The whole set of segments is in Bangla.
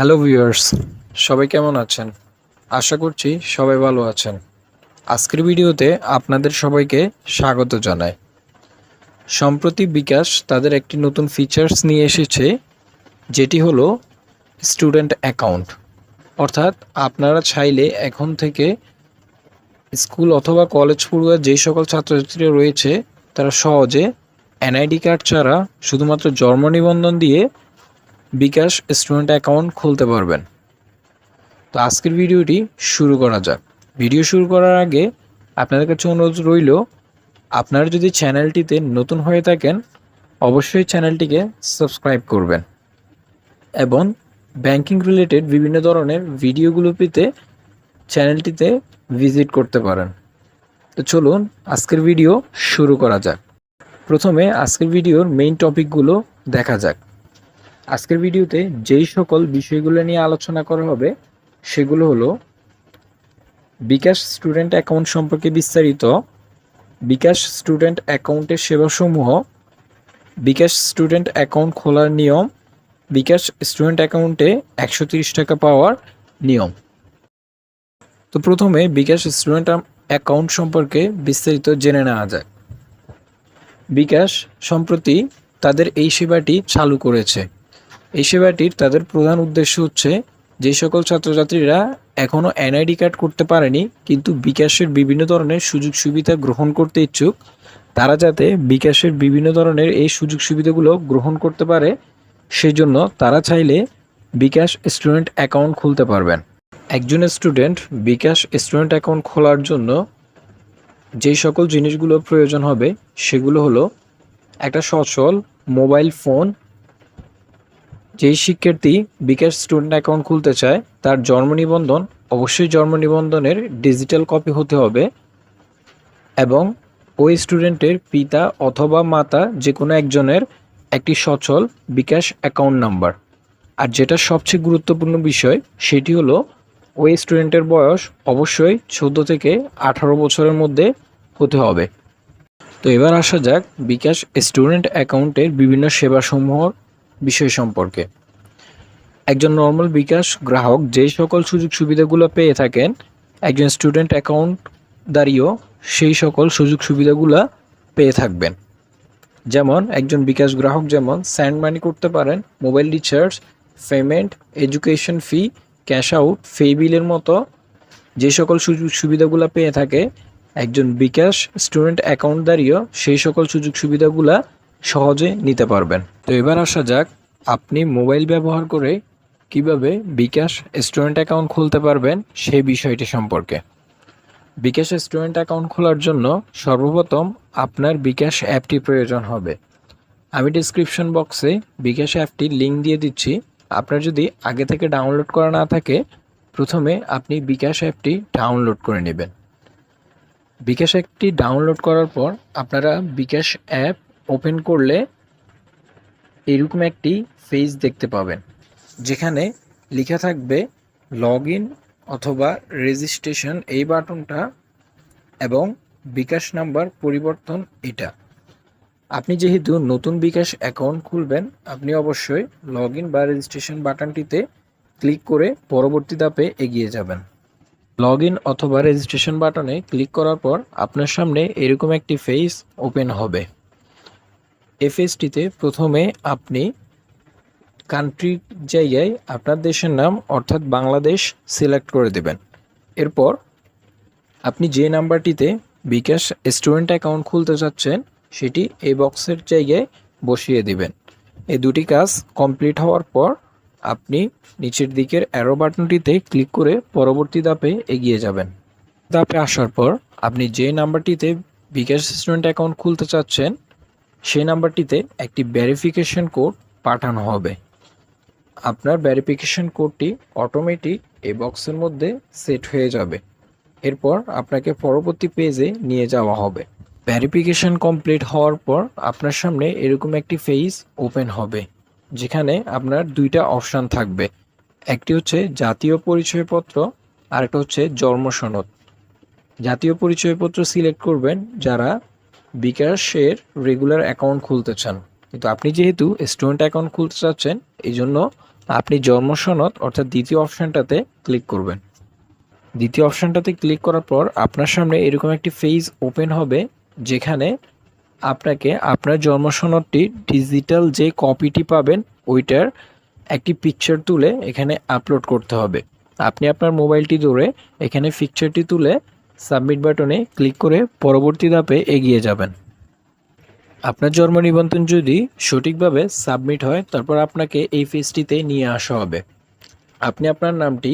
হ্যালো ভিউয়ার্স, সবাই কেমন আছেন? আশা করছি সবাই ভালো আছেন। আজকের ভিডিওতে আপনাদের সবাইকে স্বাগত জানাই। সম্প্রতি বিকাশ তাদের একটি নতুন ফিচার্স নিয়ে এসেছে, যেটি হলো স্টুডেন্ট অ্যাকাউন্ট অর্থাৎ আপনারা চাইলে এখন থেকে স্কুল অথবা কলেজ পড়ুয়া যেই সকল ছাত্রছাত্রীরা রয়েছে, তারা সহজে এনআইডি কার্ড ছাড়া শুধুমাত্র জন্ম নিবন্ধন দিয়ে বিকাশ স্টুডেন্ট অ্যাকাউন্ট খুলতে পারবেন। তো আজকের ভিডিওটি শুরু করা যাক। ভিডিও শুরু করার আগে আপনাদের কাছে অনুরোধ রইল, আপনারা যদি চ্যানেলটিতে নতুন হয়ে থাকেন, অবশ্যই চ্যানেলটিকে সাবস্ক্রাইব করবেন এবং ব্যাংকিং রিলেটেড বিভিন্ন ধরনের ভিডিওগুলো পেতে চ্যানেলটিতে ভিজিট করতে পারেন। তো চলুন আজকের ভিডিও শুরু করা যাক। প্রথমে আজকের ভিডিওর মেইন টপিকগুলো দেখা যাক। আজকের ভিডিওতে যেই সকল বিষয়গুলো নিয়ে আলোচনা করা হবে, সেগুলো হলো বিকাশ স্টুডেন্ট অ্যাকাউন্ট সম্পর্কে বিস্তারিত, বিকাশ স্টুডেন্ট অ্যাকাউন্টের সেবাসমূহ, বিকাশ স্টুডেন্ট অ্যাকাউন্ট খোলার নিয়ম, বিকাশ স্টুডেন্ট অ্যাকাউন্টে একশো টাকা পাওয়ার নিয়ম। তো প্রথমে বিকাশ স্টুডেন্ট অ্যাকাউন্ট সম্পর্কে বিস্তারিত জেনে নেওয়া যাক। বিকাশ সম্প্রতি তাদের এই সেবাটি চালু করেছে। এই সেবাটির তাদের প্রধান উদ্দেশ্য হচ্ছে, যে সকল ছাত্রছাত্রীরা এখনও এনআইডি কার্ড করতে পারেনি, কিন্তু বিকাশের বিভিন্ন ধরনের সুযোগ সুবিধা গ্রহণ করতে ইচ্ছুক। তারা যাতে বিকাশের বিভিন্ন ধরনের এই সুযোগ সুবিধাগুলো গ্রহণ করতে পারে সেই জন্য তারা চাইলে বিকাশ স্টুডেন্ট অ্যাকাউন্ট খুলতে পারবেন। একজন স্টুডেন্ট বিকাশ স্টুডেন্ট অ্যাকাউন্ট খোলার জন্য যেই সকল জিনিসগুলো প্রয়োজন হবে, সেগুলো হলো একটা সচল মোবাইল ফোন যেই শিক্ষার্থী বিকাশ স্টুডেন্ট অ্যাকাউন্ট খুলতে চায়, তার জন্ম নিবন্ধন অবশ্যই জন্ম নিবন্ধনের ডিজিটাল কপি হতে হবে এবং ওই স্টুডেন্টের পিতা অথবা মাতা যে কোনো একজনের একটি সচল বিকাশ অ্যাকাউন্ট নাম্বার আর যেটা সবচেয়ে গুরুত্বপূর্ণ বিষয়, সেটি হলো ওই স্টুডেন্টের বয়স অবশ্যই চোদ্দ থেকে আঠারো বছরের মধ্যে হতে হবে। তো এবার আসা যাক বিকাশ স্টুডেন্ট অ্যাকাউন্টের বিভিন্ন সেবাসমূহর বিষয় সম্পর্কে। একজন নর্মাল বিকাশ গ্রাহক যে সকল সুযোগ সুবিধাগুলো পেয়ে থাকেন, একজন স্টুডেন্ট অ্যাকাউন্ট দাঁড়িয়েও সেই সকল সুযোগ সুবিধাগুলো পেয়ে থাকবেন। যেমন একজন বিকাশ গ্রাহক যেমন স্যান্ড মানি করতে পারেন mobile recharge payment education fee cash out ফে বিলের মতো যে সকল সুযোগ সুবিধাগুলো পেয়ে থাকে, একজন বিকাশ স্টুডেন্ট অ্যাকাউন্ট দাঁড়িয়েও সেই সকল সুযোগ সুবিধাগুলা সহজে নিতে পারবেন। তো এবার আসা যাক, আপনি মোবাইল ব্যবহার করে কীভাবে বিকাশ স্টুডেন্ট অ্যাকাউন্ট খুলতে পারবেন সেই বিষয়টি সম্পর্কে। বিকাশ স্টুডেন্ট অ্যাকাউন্ট খোলার জন্য সর্বপ্রথম আপনার বিকাশ অ্যাপটি প্রয়োজন হবে। আমি ডিসক্রিপশন বক্সে বিকাশ অ্যাপটির লিঙ্ক দিয়ে দিচ্ছি। আপনার যদি আগে থেকে ডাউনলোড করা না থাকে, প্রথমে আপনি বিকাশ অ্যাপটি ডাউনলোড করে নেবেন। বিকাশ অ্যাপটি ডাউনলোড করার পর আপনারা বিকাশ অ্যাপ ওপেন করলে এরকম একটি পেজ দেখতে পাবেন, যেখানে লেখা থাকবে লগ ইন অথবা রেজিস্ট্রেশন এই বাটনটা এবং বিকাশ নাম্বার পরিবর্তন এটা। আপনি যেহেতু নতুন বিকাশ অ্যাকাউন্ট খুলবেন, আপনি অবশ্যই লগ ইন বা রেজিস্ট্রেশন বাটনটিতে ক্লিক করে পরবর্তী ধাপে এগিয়ে যাবেন। লগ ইন অথবা রেজিস্ট্রেশন বাটনে ক্লিক করার পর আপনার সামনে এরকম একটি ফেস ওপেন হবে। এফএসটিতে প্রথমে আপনি কান্ট্রি জায়গায় আপনার দেশের নাম অর্থাৎ বাংলাদেশ সিলেক্ট করে দেবেন। এরপর আপনি যে নাম্বারটিতে বিকাশ স্টুডেন্ট অ্যাকাউন্ট খুলতে চাচ্ছেন, সেটি এই বক্সের জায়গায় বসিয়ে দিবেন। এই দুটি কাজ কমপ্লিট হওয়ার পর আপনি নিচের দিকের অ্যারো বাটনটিতে ক্লিক করে পরবর্তী ধাপে এগিয়ে যাবেন। ধাপে আসার পর আপনি যে নাম্বারটিতে বিকাশ স্টুডেন্ট অ্যাকাউন্ট খুলতে চাচ্ছেন সেই নাম্বারটিতে একটি ভেরিফিকেশন কোড পাঠানো হবে। আপনার ভেরিফিকেশন কোডটি অটোমেটিক এই বক্সের মধ্যে সেট হয়ে যাবে। এরপর আপনাকে পরবর্তী পেজে নিয়ে যাওয়া হবে। ভেরিফিকেশন কমপ্লিট হওয়ার পর আপনার সামনে এরকম একটি ফেজ ওপেন হবে, যেখানে আপনার দুইটা অপশান থাকবে। একটি হচ্ছে জাতীয় পরিচয়পত্র আর একটা হচ্ছে জন্ম সনদ। জাতীয় পরিচয়পত্র সিলেক্ট করবেন যারা বিকাশের রেগুলার অ্যাকাউন্ট খুলতে চান। কিন্তু আপনি যেহেতু স্টুডেন্ট অ্যাকাউন্ট খুলতে চাচ্ছেন, এই জন্য আপনি জন্ম সনদ অর্থাৎ দ্বিতীয় অপশানটাতে ক্লিক করবেন। দ্বিতীয় অপশানটাতে ক্লিক করার পর আপনার সামনে এরকম একটি পেজ ওপেন হবে, যেখানে আপনাকে আপনার জন্ম সনদটি ডিজিটাল যে কপিটি পাবেন, ওইটার একটি পিকচার তুলে এখানে আপলোড করতে হবে। আপনি আপনার মোবাইলটি ধরে এখানে পিকচারটি তুলে সাবমিট বাটনে ক্লিক করে পরবর্তী ধাপে এগিয়ে যাবেন। আপনার জন্ম নিবন্ধন যদি সঠিকভাবে সাবমিট হয়, তারপর আপনাকে এই পেজটিতে নিয়ে আসা হবে। আপনি আপনার নামটি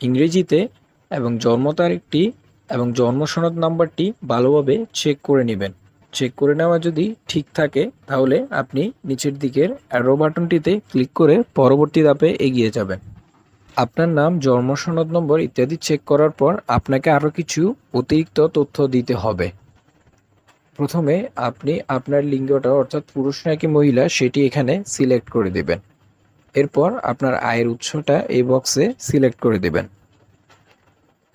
ইংরেজিতে এবং জন্ম তারিখটি এবং জন্ম সনদ নাম্বারটি ভালোভাবে চেক করে নেবেন। চেক করে নেওয়া যদি ঠিক থাকে, তাহলে আপনি নিচের দিকের অ্যারো বাটনটিতে ক্লিক করে পরবর্তী ধাপে এগিয়ে যাবেন। আপনার নাম, জন্ম, সনদ নম্বর ইত্যাদি চেক করার পর আপনাকে আরও কিছু অতিরিক্ত তথ্য দিতে হবে। প্রথমে আপনি আপনার লিঙ্গটা, অর্থাৎ পুরুষ নাকি মহিলা, সেটি এখানে সিলেক্ট করে দেবেন। এরপর আপনার আয়ের উৎসটা এই বক্সে সিলেক্ট করে দেবেন।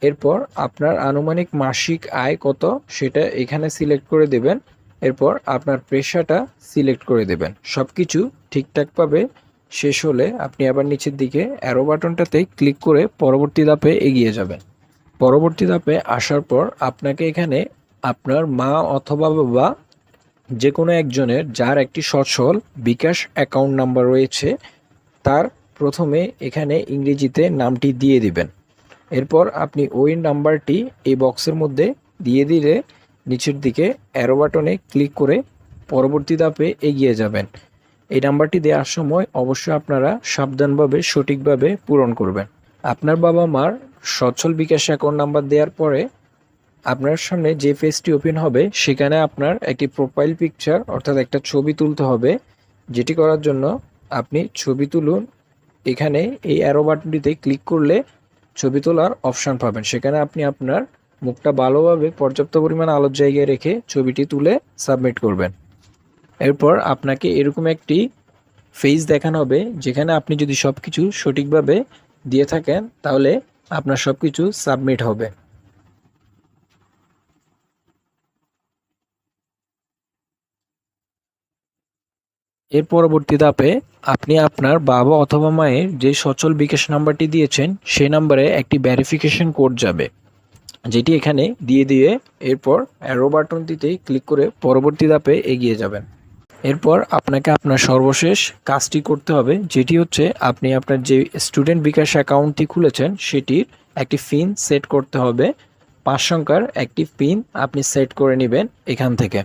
এরপর আপনার আনুমানিক মাসিক আয় কত, সেটা এখানে সিলেক্ট করে দেবেন। এরপর আপনার পেশাটা সিলেক্ট করে দেবেন। সব কিছু ঠিকঠাকভাবে শেষ হলে আপনি আবার নিচের দিকে অ্যারো বাটনটাতে ক্লিক করে পরবর্তী ধাপে এগিয়ে যাবেন। পরবর্তী ধাপে আসার পর আপনাকে এখানে আপনার মা অথবা বাবা যে কোনো একজনের যার একটি সচ্ছল বিকাশ অ্যাকাউন্ট নাম্বার রয়েছে, তার প্রথমে এখানে ইংরেজিতে নামটি দিয়ে দিবেন। এরপর আপনি ওই নাম্বারটি এই বক্সের মধ্যে দিয়ে দিলে নিচের দিকে অ্যারো বাটনে ক্লিক করে পরবর্তী ধাপে এগিয়ে যাবেন। এই নাম্বারটি দেওয়ার সময় অবশ্যই আপনারা সাবধানভাবে, সঠিকভাবে পূরণ করবেন। আপনার বাবা মার সচ্ছল বিকাশ অ্যাকাউন্ট নাম্বার দেওয়ার পরে আপনার সামনে যে পেজটি ওপেন হবে, সেখানে আপনার একটি প্রোফাইল পিকচার অর্থাৎ একটা ছবি তুলতে হবে, যেটি করার জন্য আপনি ছবি তুলুন। এখানে এই অ্যারো বাটনটিতে ক্লিক করলে ছবি তোলার অপশান পাবেন। সেখানে আপনি আপনার মুখটা ভালোভাবে পর্যাপ্ত পরিমাণ আলোর জায়গায় রেখে ছবিটি তুলে সাবমিট করবেন। এরপর আপনাকে এরকম একটি ফেজ দেখানো হবে, যেখানে আপনি যদি সব কিছু সঠিকভাবে দিয়ে থাকেন, তাহলে আপনার সব কিছু সাবমিট হবে। এর পরবর্তী ধাপে আপনি আপনার বাবা অথবা মায়ের যে সচল বিকাশ নাম্বারটি দিয়েছেন, সেই নাম্বারে একটি ভ্যারিফিকেশন কোড যাবে, যেটি এখানে দিয়ে দিয়ে এরপর অ্যারো বাটনটিতে ক্লিক করে পরবর্তী ধাপে এগিয়ে যাবেন। এরপর আপনাকে আপনার সর্বশেষ কাজটি করতে হবে, যেটি হচ্ছে আপনি আপনার যে স্টুডেন্ট বিকাশ অ্যাকাউন্টটি খুলেছেন, সেটির একটি পিন সেট করতে হবে। পাঁচ সংখ্যার একটি পিন আপনি সেট করে নেবেন এখান থেকে।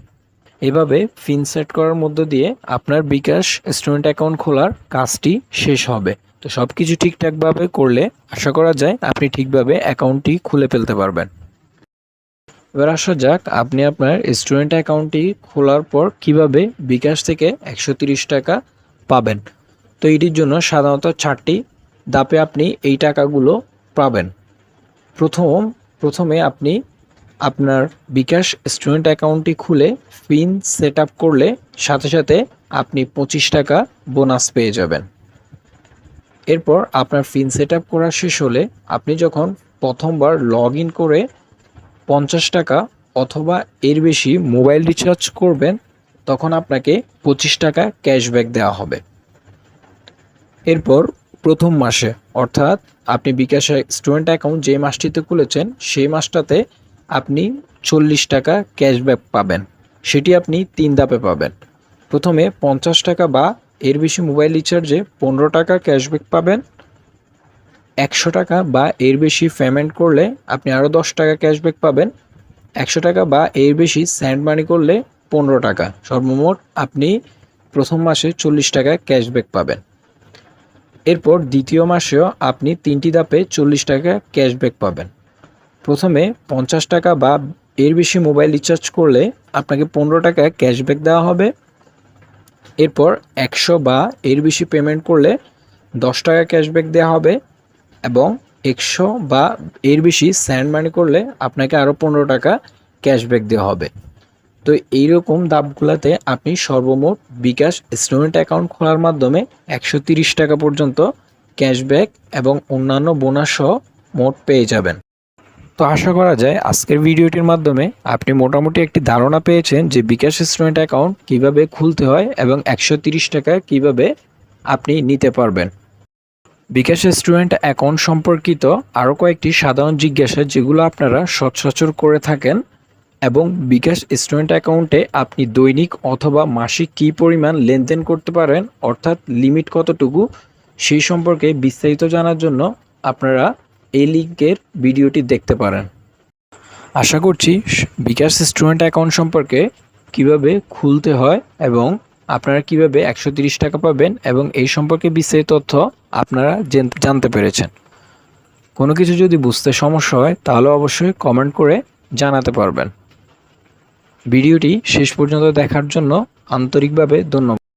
এভাবে পিন সেট করার মধ্য দিয়ে আপনার বিকাশ স্টুডেন্ট অ্যাকাউন্ট খোলার কাজটি শেষ হবে। তো সব কিছু ঠিকঠাকভাবে করলে আশা করা যায় আপনি ঠিকভাবে অ্যাকাউন্টটি খুলে ফেলতে পারবেন। এবার আসা যাক, আপনি আপনার স্টুডেন্ট অ্যাকাউন্টটি খোলার পর কীভাবে বিকাশ থেকে একশো টাকা পাবেন। তো এটির জন্য সাধারণত চারটি দাপে আপনি এই টাকাগুলো পাবেন। প্রথম প্রথমে আপনি আপনার বিকাশ স্টুডেন্ট অ্যাকাউন্টটি খুলে পিন সেট আপ করলে সাথে সাথে আপনি পঁচিশ টাকা বোনাস পেয়ে যাবেন। এরপর আপনার পিন সেট আপ করা শেষ হলে আপনি যখন প্রথমবার লগ করে পঞ্চাশ টাকা অথবা এর বেশি মোবাইল রিচার্জ করবেন, তখন আপনাকে পঁচিশ টাকা ক্যাশব্যাক দেওয়া হবে। এরপর প্রথম মাসে, অর্থাৎ আপনি বিকাশে স্টুডেন্ট অ্যাকাউন্ট যে মাসটিতে খুলেছেন, সেই মাসটাতে আপনি চল্লিশ টাকা ক্যাশব্যাক পাবেন। সেটি আপনি তিন ধাপে পাবেন। প্রথমে পঞ্চাশ টাকা বা এর বেশি মোবাইল রিচার্জে পনেরো টাকা ক্যাশব্যাক পাবেন একশো টাকা বা এর বেশি পেমেন্ট করলে আপনি আরও দশ টাকা ক্যাশব্যাক পাবেন। একশো টাকা বা এর বেশি স্যান্ড মানি করলে পনেরো টাকা। সর্বমোট আপনি প্রথম মাসে চল্লিশ টাকা ক্যাশব্যাক পাবেন। এরপর দ্বিতীয় মাসেও আপনি তিনটি ধাপে চল্লিশ টাকা ক্যাশব্যাক পাবেন। প্রথমে পঞ্চাশ টাকা বা এর বেশি মোবাইল রিচার্জ করলে আপনাকে পনেরো টাকা ক্যাশব্যাক দেওয়া হবে। এরপর একশো বা এর বেশি পেমেন্ট করলে দশ টাকা ক্যাশব্যাক দেওয়া হবে। এবং একশো বা এর বেশি স্যান্ড মানি করলে আপনাকে আরও পনেরো টাকা ক্যাশব্যাক দেওয়া হবে। তো এইরকম দাবগুলোতে আপনি সর্বমোট বিকাশ স্টুডেন্ট অ্যাকাউন্ট খোলার মাধ্যমে একশো টাকা পর্যন্ত ক্যাশব্যাক এবং অন্যান্য বোনাস সহ মোট পেয়ে যাবেন। তো আশা করা যায় আজকের ভিডিওটির মাধ্যমে আপনি মোটামুটি একটি ধারণা পেয়েছেন যে বিকাশ স্টুডেন্ট অ্যাকাউন্ট কীভাবে খুলতে হয় এবং একশো টাকা কীভাবে আপনি নিতে পারবেন। বিকাশ স্টুডেন্ট অ্যাকাউন্ট সম্পর্কিত আরও কয়েকটি সাধারণ জিজ্ঞাসা যেগুলো আপনারা সচরাচর করে থাকেন এবং বিকাশ স্টুডেন্ট অ্যাকাউন্টে আপনি দৈনিক অথবা মাসিক কী পরিমাণ লেনদেন করতে পারেন, অর্থাৎ লিমিট কতটুকু, সেই সম্পর্কে বিস্তারিত জানার জন্য আপনারা এই লিঙ্কের ভিডিওটি দেখতে পারেন। আশা করছি বিকাশ স্টুডেন্ট অ্যাকাউন্ট সম্পর্কে কীভাবে খুলতে হয় এবং আপনারা কীভাবে একশো টাকা পাবেন এবং এই সম্পর্কে বিস্তারিত তথ্য আপনারা জানতে পেরেছেন। কোনো কিছু যদি বুঝতে সমস্যা হয়, তাহলে অবশ্যই কমেন্ট করে জানাতে পারবেন। ভিডিওটি শেষ পর্যন্ত দেখার জন্য আন্তরিকভাবে ধন্যবাদ।